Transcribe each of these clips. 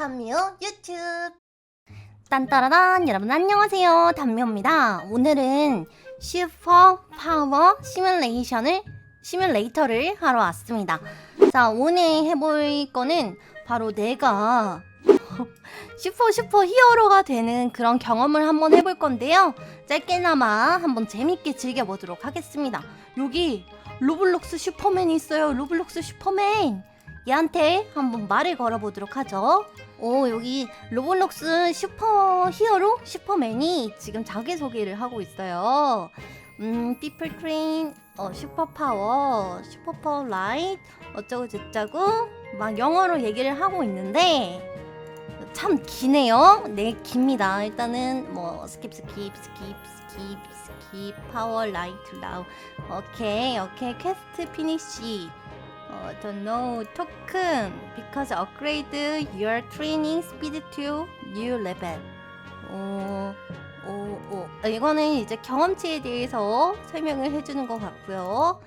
담요 유튜브. 딴따라단 여러분 안녕하세요. 담요입니다. 오늘은 슈퍼 파워 시뮬레이션을 시뮬레이터를 하러 왔습니다. 자 오늘 해볼 거는 바로 내가 슈퍼 슈퍼 히어로가 되는 그런 경험을 한번 해볼 건데요. 짧게나마 한번 재밌게 즐겨보도록 하겠습니다. 여기 로블록스 슈퍼맨이 있어요. 로블록스 슈퍼맨! 얘한테 한번 말을 걸어보도록 하죠. 오 여기 로블록스 슈퍼 히어로 슈퍼맨이 지금 자기소개를 하고 있어요. 음 피플 크림 어 슈퍼 파워 슈퍼 파워 라이트 어쩌고 저쩌고 막 영어로 얘기를 하고 있는데 참 기네요. 네 깁니다. 일단은 뭐 스킵 스킵 스킵 스킵 스킵 파워 라이트 라우 오케이 오케이 퀘스트 피니쉬 어, don't token because upgrade your training speed to new level. 오, 오, 오. 아, 이거는 이제 경험치에 대해서 설명을 해주는 것 같고요.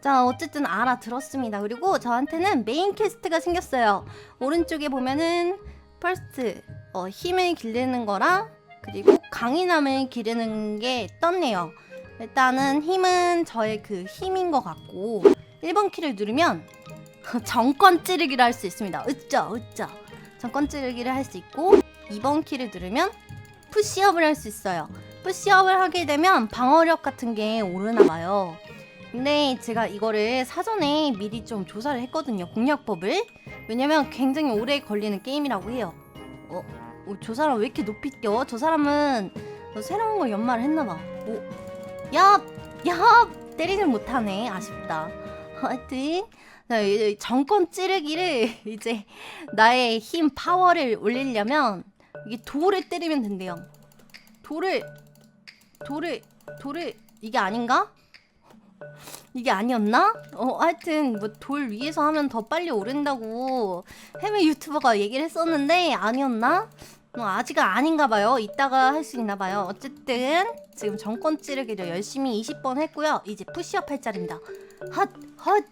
자, 어쨌든 알아들었습니다. 그리고 저한테는 메인 퀘스트가 생겼어요. 오른쪽에 보면은 퍼스트 어, 힘을 기르는 거랑 그리고 강인함을 기르는 게 떴네요. 일단은 힘은 저의 그 힘인 것 같고 1번 키를 누르면 정권 찌르기를 할 수 있습니다. 으짜 으짜 정권 찌르기를 할 수 있고 2번 키를 누르면 푸시업을 할 수 있어요. 푸시업을 하게 되면 방어력 같은 게 오르나 봐요. 근데 제가 이거를 사전에 미리 좀 조사를 했거든요. 공략법을. 왜냐면 굉장히 오래 걸리는 게임이라고 해요. 어, 어, 저 사람 왜 이렇게 높이 뛰어? 저 사람은 어, 새로운 걸 연마를 했나 봐. 오, 야, 야, 때리질 못하네. 아쉽다. 이 정권 찌르기를 이제 나의 힘 파워를 올리려면 이게 돌을 때리면 된대요. 돌을 돌을 돌을 이게 아닌가? 이게 아니었나? 어 하여튼 뭐 돌 위에서 하면 더 빨리 오른다고 해외 유튜버가 얘기를 했었는데 아니었나? 어, 아직 아닌가 봐요. 이따가 할 수 있나 봐요. 어쨌든 지금 정권 찌르기를 열심히 20번 했고요. 이제 푸시업 할 자리입니다. 핫, 핫,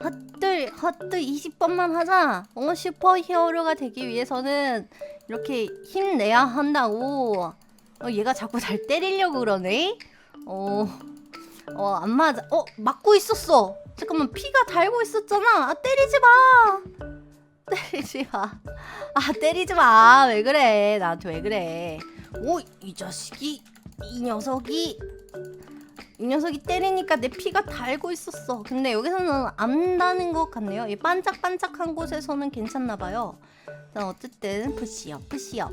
핫들, 핫들 20번만 하자. 어, 슈퍼 히어로가 되기 위해서는 이렇게 힘내야 한다고. 어, 얘가 자꾸 잘 때리려고 그러네. 어, 어, 안 맞아. 어, 맞고 있었어. 잠깐만, 피가 달고 있었잖아. 아, 때리지 마. 때리지 마. 아, 때리지 마. 왜 그래? 나한테 왜 그래? 오, 이 자식이, 이 녀석이. 이 녀석이 때리니까 내 피가 달고 있었어. 근데 여기서는 안 나는 것 같네요. 이 반짝반짝한 곳에서는 괜찮나 봐요. 자, 어쨌든 푸시업, 푸시업.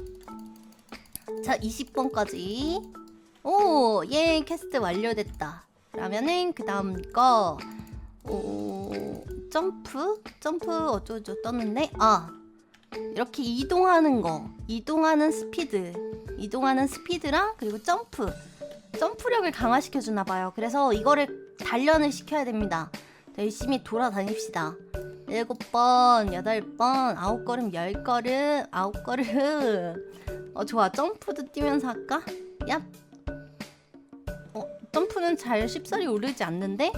자, 20번까지. 오, 예, 캐스트 완료됐다. 그러면은 그 다음 거. 오, 점프? 점프 어쩌고저쩌고 떴는데 아 이렇게 이동하는 거 이동하는 스피드 이동하는 스피드랑 그리고 점프 점프력을 강화시켜 주나 봐요 그래서 이거를 단련을 시켜야 됩니다 자, 열심히 돌아다닙시다 일곱 번 여덟 번 아홉 걸음 열 걸음 아홉 걸음 어 좋아 점프도 뛰면서 할까? 얍 어, 점프는 잘 쉽사리 오르지 않는데?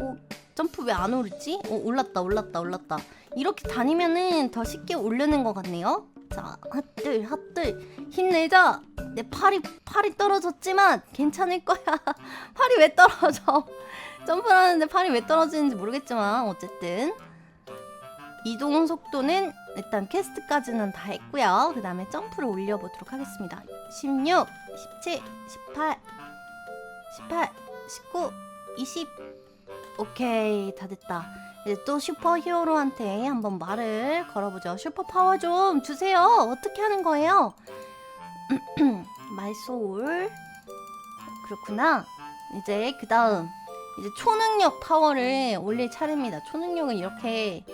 오, 점프 왜 안 오르지? 오, 올랐다, 올랐다, 올랐다. 이렇게 다니면은 더 쉽게 오르는 것 같네요. 자, 핫들, 핫들, 힘내자. 내 팔이, 팔이 떨어졌지만 괜찮을 거야. 팔이 왜 떨어져? 점프를 하는데 팔이 왜 떨어지는지 모르겠지만, 어쨌든. 이동 속도는 일단 퀘스트까지는 다 했고요. 그 다음에 점프를 올려보도록 하겠습니다. 16, 17, 18, 18, 19, 20. 오케이, 다 됐다. 이제 또 슈퍼 히어로한테 한번 말을 걸어보죠. 슈퍼 파워 좀 주세요. 어떻게 하는 거예요? 말소울. 그렇구나. 이제 그 다음. 이제 초능력 파워를 올릴 차례입니다. 초능력은 이렇게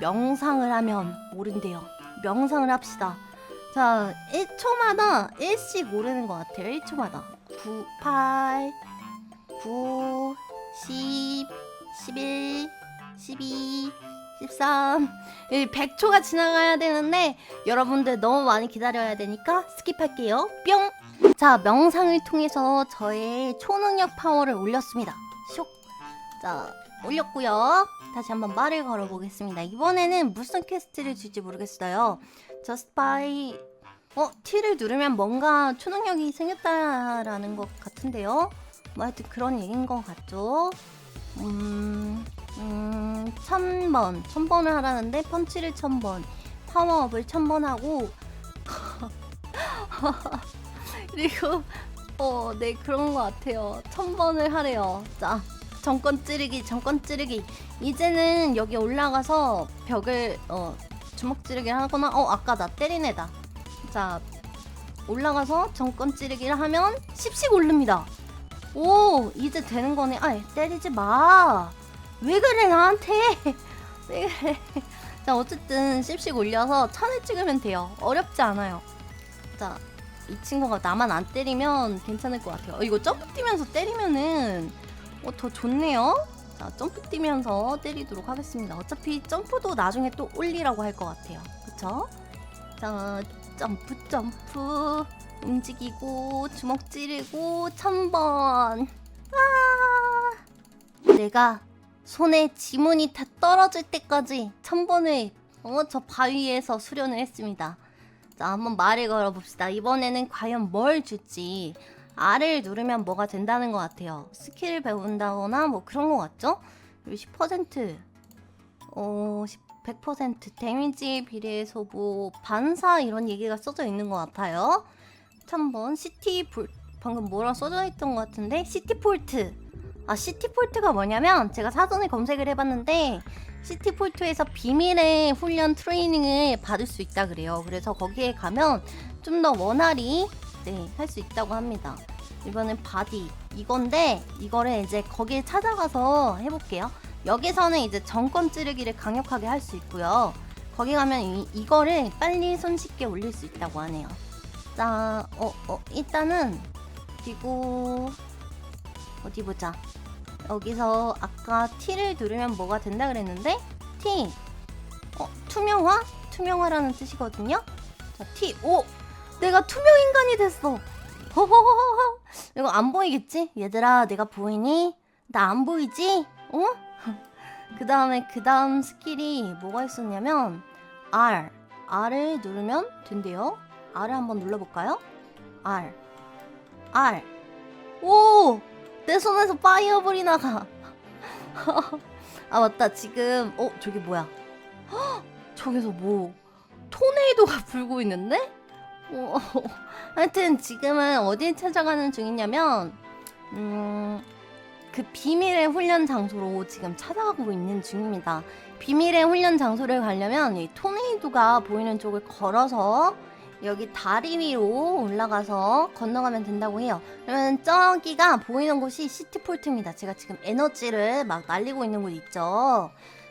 명상을 하면 오른대요. 명상을 합시다. 자, 1초마다 1씩 오르는 것 같아요. 1초마다. 9, 8, 9, 10, 11, 12, 13. 100초가 지나가야 되는데 여러분들 너무 많이 기다려야 되니까 스킵할게요. 뿅! 자, 명상을 통해서 저의 초능력 파워를 올렸습니다. 쇽! 자, 올렸고요. 다시 한번 말을 걸어보겠습니다. 이번에는 무슨 퀘스트를 줄지 모르겠어요. Just by 어 T를 누르면 뭔가 초능력이 생겼다라는 것 같은데요. 뭐 하여튼 그런 얘기인 것 같죠. 음, 음, 천 번, 천 번을 하라는데 펀치를 천 번, 파워업을 천번 하고 그리고 어, 네 그런 것 같아요. 천 번을 하래요. 자, 정권 찌르기, 정권 찌르기. 이제는 여기 올라가서 벽을 어 주먹 찌르기를 하거나 어 아까 나 때린 애다. 자, 올라가서 정권 찌르기를 하면 10씩 오릅니다. 오, 이제 되는 거네. 아, 때리지 마. 왜 그래 나한테? 왜 그래? 자, 어쨌든 10씩 올려서 천을 찍으면 돼요. 어렵지 않아요. 자, 이 친구가 나만 안 때리면 괜찮을 것 같아요. 어, 이거 점프 뛰면서 때리면은 어, 더 좋네요. 자, 점프 뛰면서 때리도록 하겠습니다. 어차피 점프도 나중에 또 올리라고 할 것 같아요. 그쵸? 자, 점프, 점프. 움직이고, 주먹 찌르고, 천번. 아! 내가 손에 지문이 다 떨어질 때까지 천번을 어, 저 바위에서 수련을 했습니다. 자, 한번 말을 걸어봅시다. 이번에는 과연 뭘 줄지. R을 누르면 뭐가 된다는 것 같아요. 스킬을 배운다거나 뭐 그런 것 같죠? 그리고 10% 어, 100% 데미지 비례해서 뭐 반사 이런 얘기가 써져 있는 것 같아요. 3번 시티 볼 방금 뭐라 써져 있던 것 같은데 시티 폴트 아 시티폴트가 뭐냐면 제가 사전에 검색을 해봤는데 시티폴트에서 비밀의 훈련 트레이닝을 받을 수 있다 그래요. 그래서 거기에 가면 좀 더 원활히 네, 할 수 있다고 합니다. 이번엔 바디 이건데 이거를 이제 거기에 찾아가서 해볼게요. 여기서는 이제 정권 찌르기를 강력하게 할 수 있고요. 거기 가면 이, 이거를 빨리 손쉽게 올릴 수 있다고 하네요. 자, 어, 어, 일단은 그리고 어디 보자. 여기서 아까 T를 누르면 뭐가 된다 그랬는데 T, 어, 투명화? 투명화라는 뜻이거든요. 자, T, 오, 내가 투명 인간이 됐어. 호호호호. 이거 안 보이겠지? 얘들아, 내가 보이니? 나 안 보이지? 어? 그 다음에 그 다음 스킬이 뭐가 있었냐면 R, R을 누르면 된대요. R을 한번 눌러볼까요? R, R. 오, 내 손에서 파이어볼이 나가. 아 맞다, 지금 어 저기 뭐야? 헉, 저기서 뭐 토네이도가 불고 있는데? 어, 하여튼 지금은 어딜 찾아가는 중이냐면 음. 그 비밀의 훈련 장소로 지금 찾아가고 있는 중입니다. 비밀의 훈련 장소를 가려면 이 토네이도가 보이는 쪽을 걸어서 여기 다리 위로 올라가서 건너가면 된다고 해요. 그러면 저기가 보이는 곳이 시티폴트입니다. 제가 지금 에너지를 막 날리고 있는 곳 있죠.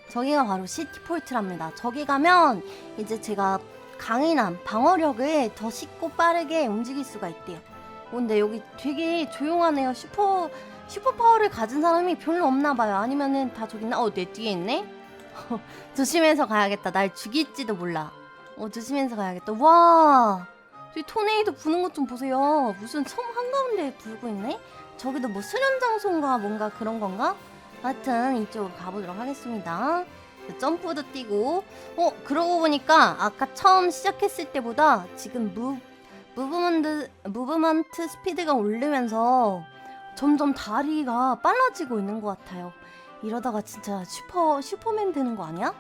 저기가 바로 시티폴트랍니다. 저기 가면 이제 제가 강인함, 방어력을 더 쉽고 빠르게 움직일 수가 있대요. 어, 근데 여기 되게 조용하네요. 슈퍼 슈퍼 파워를 가진 사람이 별로 없나 봐요. 아니면은 다 저기 있나? 어, 내 뒤에 있네. 조심해서 가야겠다. 날 죽일지도 몰라. 어, 조심해서 가야겠다. 와, 저기 토네이도 부는 것 좀 보세요. 무슨 섬 한가운데 불고 있네? 저기도 뭐 수련 장소인가 뭔가 그런 건가? 하여튼 이쪽으로 가보도록 하겠습니다. 점프도 뛰고, 어, 그러고 보니까 아까 처음 시작했을 때보다 지금 무, 무브먼트, 무브먼트 스피드가 오르면서 점점 다리가 빨라지고 있는 것 같아요. 이러다가 진짜 슈퍼 슈퍼맨 되는 거 아니야?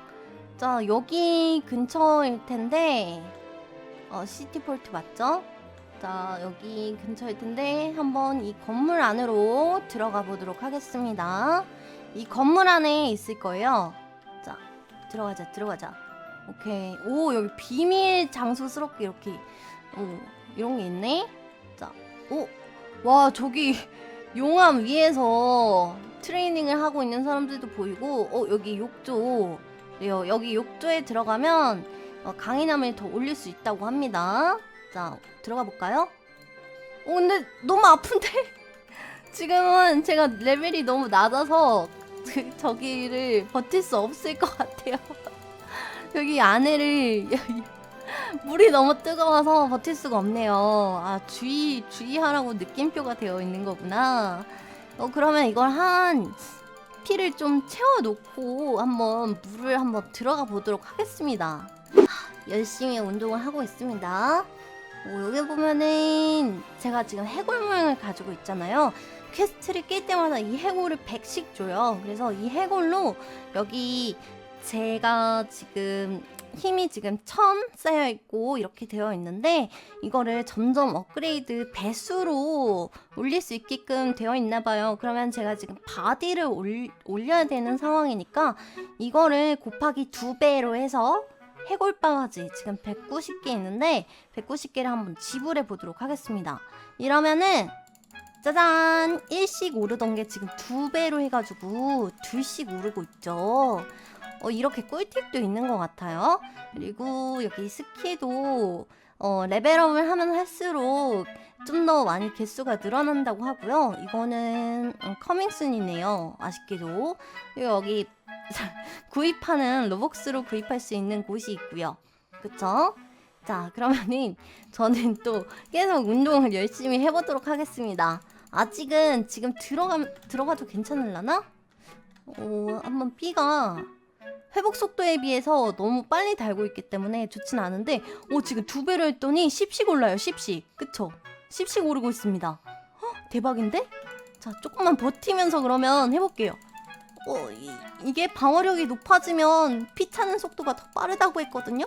자 여기 근처일 텐데 어 시티폴트 맞죠? 자 여기 근처일 텐데 한번 이 건물 안으로 들어가 보도록 하겠습니다. 이 건물 안에 있을 거예요. 자 들어가자 들어가자. 오케이 오 여기 비밀 장소스럽게 이렇게 오 이런 게 있네. 자 오 와 저기 용암 위에서 트레이닝을 하고 있는 사람들도 보이고 어 여기 욕조 요 여기 욕조에 들어가면 어, 강인함을 더 올릴 수 있다고 합니다 자 들어가 볼까요? 어 근데 너무 아픈데 지금은 제가 레벨이 너무 낮아서 그- 저기를 버틸 수 없을 것 같아요 여기 안에를 물이 너무 뜨거워서 버틸 수가 없네요. 아, 주의, 주의하라고 느낌표가 되어 있는 거구나. 어, 그러면 이걸 한 SP를 좀 채워놓고 한번 물을 한번 들어가 보도록 하겠습니다. 하, 열심히 운동을 하고 있습니다. 오, 여기 보면은 제가 지금 해골 모양을 가지고 있잖아요. 퀘스트를 깰 때마다 이 해골을 100씩 줘요. 그래서 이 해골로 여기 제가 지금 힘이 지금 1000 쌓여 있고 이렇게 되어 있는데 이거를 점점 업그레이드 배수로 올릴 수 있게끔 되어 있나 봐요. 그러면 제가 지금 바디를 올, 올려야 되는 상황이니까 이거를 곱하기 두 배로 해서 해골바가지 지금 190개 있는데 190개를 한번 지불해 보도록 하겠습니다. 이러면은 짜잔! 1씩 오르던 게 지금 두 배로 해가지고 둘씩 오르고 있죠. 어, 이렇게 꿀팁도 있는 것 같아요. 그리고 여기 스키도 어, 레벨업을 하면 할수록 좀 더 많이 개수가 늘어난다고 하고요. 이거는 음, 커밍순이네요. 아쉽게도. 그리고 여기 구입하는 로벅스로 구입할 수 있는 곳이 있고요. 그쵸? 자, 그러면은 저는 또 계속 운동을 열심히 해보도록 하겠습니다. 아직은 지금 들어가 들어가도 괜찮을라나? 어, 한번 B가 회복 속도에 비해서 너무 빨리 달고 있기 때문에 좋진 않은데, 오 지금 두 배로 했더니 10씩 올라요. 10씩, 그쵸? 10씩 오르고 있습니다. 헉, 대박인데? 자, 조금만 버티면서 그러면 해볼게요. 어, 이, 이게 방어력이 높아지면 피 차는 속도가 더 빠르다고 했거든요.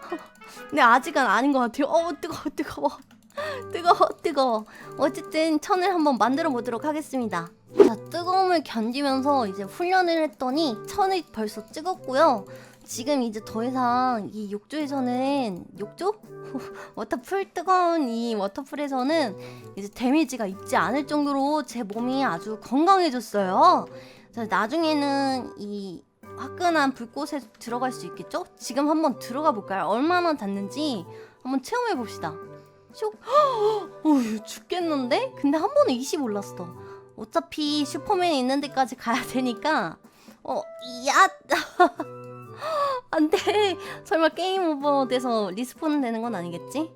근데 아직은 아닌 것 같아요. 어, 뜨거워, 뜨거워. 뜨거워, 뜨거워. 어쨌든 천을 한번 만들어 보도록 하겠습니다. 자, 뜨거움을 견디면서 이제 훈련을 했더니 천이 벌써 찍었고요. 지금 이제 더 이상 이 욕조에서는 욕조? 워터풀 뜨거운 이 워터풀에서는 이제 데미지가 입지 않을 정도로 제 몸이 아주 건강해졌어요. 자, 나중에는 이 화끈한 불꽃에 들어갈 수 있겠죠? 지금 한번 들어가 볼까요? 얼마나 닿는지 한번 체험해 봅시다. 슉. 어휴, 죽겠는데? 근데 한 번에 20 올랐어. 어차피 슈퍼맨이 있는 데까지 가야 되니까 어, 야! 안 돼. 설마 게임 오버 돼서 리스폰 되는 건 아니겠지?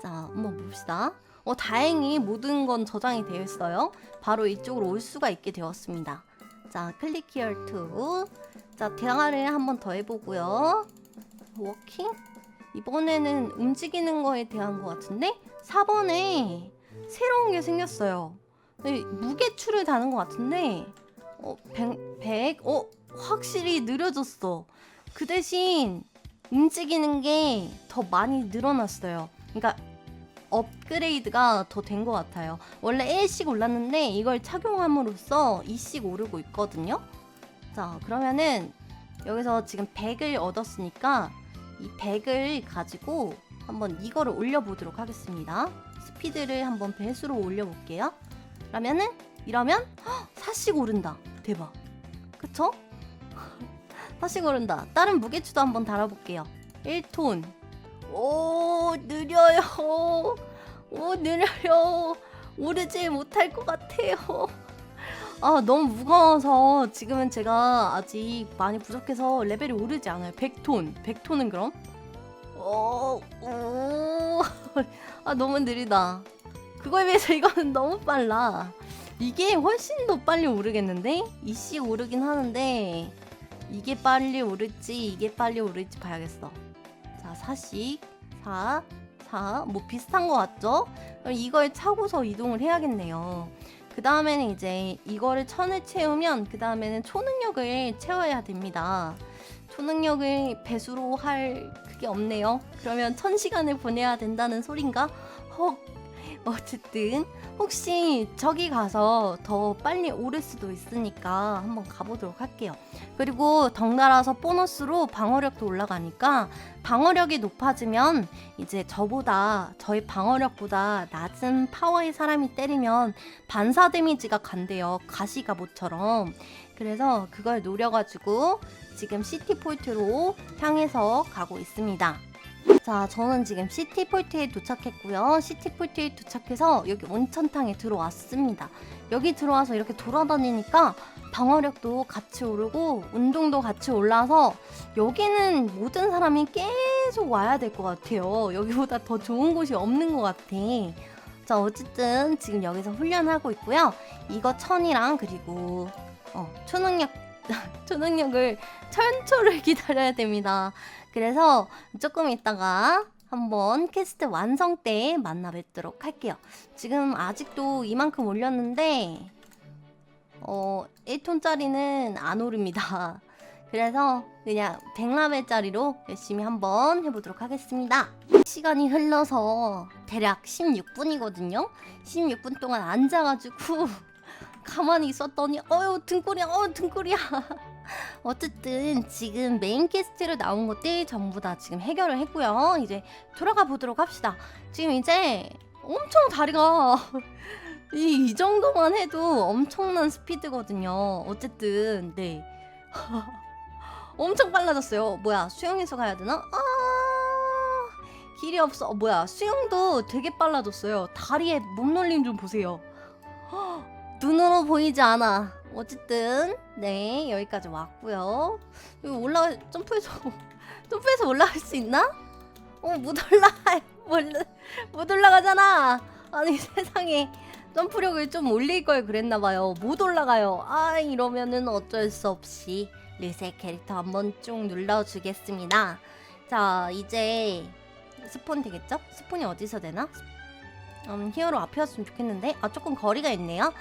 자, 한번 봅시다. 어, 다행히 모든 건 저장이 되어 있어요. 바로 이쪽으로 올 수가 있게 되었습니다. 자, 클릭 히어 투. 자, 대화를 한번 더 해보고요. 워킹? 이번에는 움직이는 거에 대한 것 같은데 4번에 새로운 게 생겼어요. 네, 무게추를 다는 것 같은데 어, 100, 100? 어, 확실히 느려졌어. 그 대신 움직이는 게 더 많이 늘어났어요. 그러니까 업그레이드가 더 된 것 같아요. 원래 1씩 올랐는데 이걸 착용함으로써 2씩 오르고 있거든요. 자, 그러면은 여기서 지금 100을 얻었으니까 이 100을 가지고 한번 이거를 올려보도록 하겠습니다. 스피드를 한번 배수로 올려볼게요. 그러면은 이러면 4씩 오른다. 대박. 그쵸? 4씩 오른다. 다른 무게추도 한번 달아볼게요. 1톤. 오 느려요. 오 느려요. 오르지 못할 것 같아요. 아 너무 무거워서 지금은 제가 아직 많이 부족해서 레벨이 오르지 않아요. 100톤. 100톤은 그럼? 어, 오, 아 너무 느리다. 그거에 비해서 이거는 너무 빨라. 이게 훨씬 더 빨리 오르겠는데? 이씩 오르긴 하는데 이게 빨리 오를지 이게 빨리 오를지 봐야겠어. 자, 4씩 4, 4, 뭐 비슷한 것 같죠? 그럼 이걸 차고서 이동을 해야겠네요. 그 다음에는 이제 이거를 천을 채우면 그 다음에는 초능력을 채워야 됩니다. 초능력을 배수로 할 그게 없네요. 그러면 천 시간을 보내야 된다는 소린가? 헉. 어쨌든 혹시 저기 가서 더 빨리 오를 수도 있으니까 한번 가보도록 할게요. 그리고 덩달아서 보너스로 방어력도 올라가니까 방어력이 높아지면 이제 저보다 저희 방어력보다 낮은 파워의 사람이 때리면 반사 데미지가 간대요. 가시가 모처럼. 그래서 그걸 노려가지고 지금 시티 폴트로 향해서 가고 있습니다. 자, 저는 지금 시티 폴트에 도착했고요. 시티 폴트에 도착해서 여기 온천탕에 들어왔습니다. 여기 들어와서 이렇게 돌아다니니까 방어력도 같이 오르고 운동도 같이 올라서 여기는 모든 사람이 계속 와야 될 것 같아요. 여기보다 더 좋은 곳이 없는 것 같아. 자 어쨌든 지금 여기서 훈련하고 있고요. 이거 천이랑 그리고 어, 초능력 초능력을 천초를 기다려야 됩니다. 그래서 조금 있다가 한번 캐스트 완성 때 만나 뵙도록 할게요. 지금 아직도 이만큼 올렸는데 어 1톤짜리는 안 오릅니다. 그래서 그냥 100라벨짜리로 열심히 한번 해보도록 하겠습니다. 시간이 흘러서 대략 16분이거든요. 16분 동안 앉아가지고 가만히 있었더니 어유 등골이야 어 등골이야. 어쨌든 지금 메인 캐스트로 나온 것들 전부 다 지금 해결을 했고요. 이제 돌아가 보도록 합시다. 지금 이제 엄청 다리가 이, 이 정도만 해도 엄청난 스피드거든요. 어쨌든 네. 엄청 빨라졌어요. 뭐야 수영해서 가야 되나? 아 길이 없어 어, 뭐야 수영도 되게 빨라졌어요. 다리에 몸놀림 좀 보세요 눈으로 보이지 않아. 어쨌든 네 여기까지 왔고요. 여기 올라 점프해서 점프해서 올라갈 수 있나? 어못 올라가 못 올라가잖아. 아니 세상에 점프력을 좀 올릴 걸 그랬나 봐요. 못 올라가요. 아 이러면은 어쩔 수 없이 리셋 캐릭터 한번 쭉 눌러주겠습니다. 자 이제 스폰 되겠죠? 스폰이 어디서 되나? 음, 히어로 앞이었으면 좋겠는데 아 조금 거리가 있네요.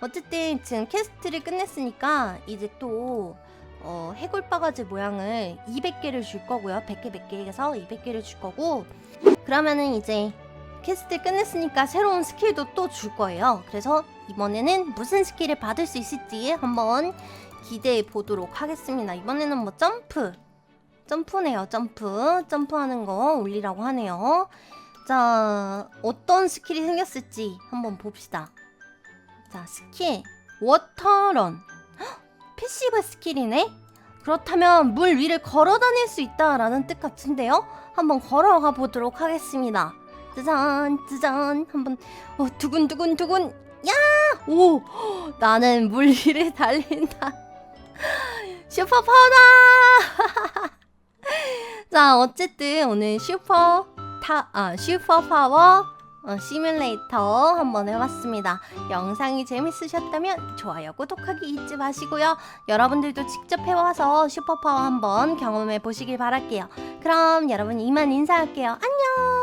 어쨌든 지금 캐스트를 끝냈으니까 이제 또 어, 해골 바가지 모양을 200개를 줄 거고요. 100개 100개 해서 200개를 줄 거고 그러면은 이제 캐스트 끝냈으니까 새로운 스킬도 또 줄 거예요. 그래서 이번에는 무슨 스킬을 받을 수 있을지 한번 기대해 보도록 하겠습니다. 이번에는 뭐 점프 점프네요. 점프 점프하는 거 올리라고 하네요. 자 어떤 스킬이 생겼을지 한번 봅시다. 자, 스킬. 워터런. 헉, 패시브 스킬이네? 그렇다면 물 위를 걸어 다닐 수 있다라는 뜻 같은데요? 한번 걸어가 보도록 하겠습니다. 짜잔, 짜잔. 한번, 어, 두근두근 두근. 야! 오! 나는 물 위를 달린다. 슈퍼 파워다! 자, 어쨌든 오늘 슈퍼 타, 아, 슈퍼 파워 어, 시뮬레이터 한번 해봤습니다. 영상이 재밌으셨다면 좋아요, 구독하기 잊지 마시고요. 여러분들도 직접 해와서 슈퍼파워 한번 경험해 보시길 바랄게요. 그럼 여러분 이만 인사할게요. 안녕!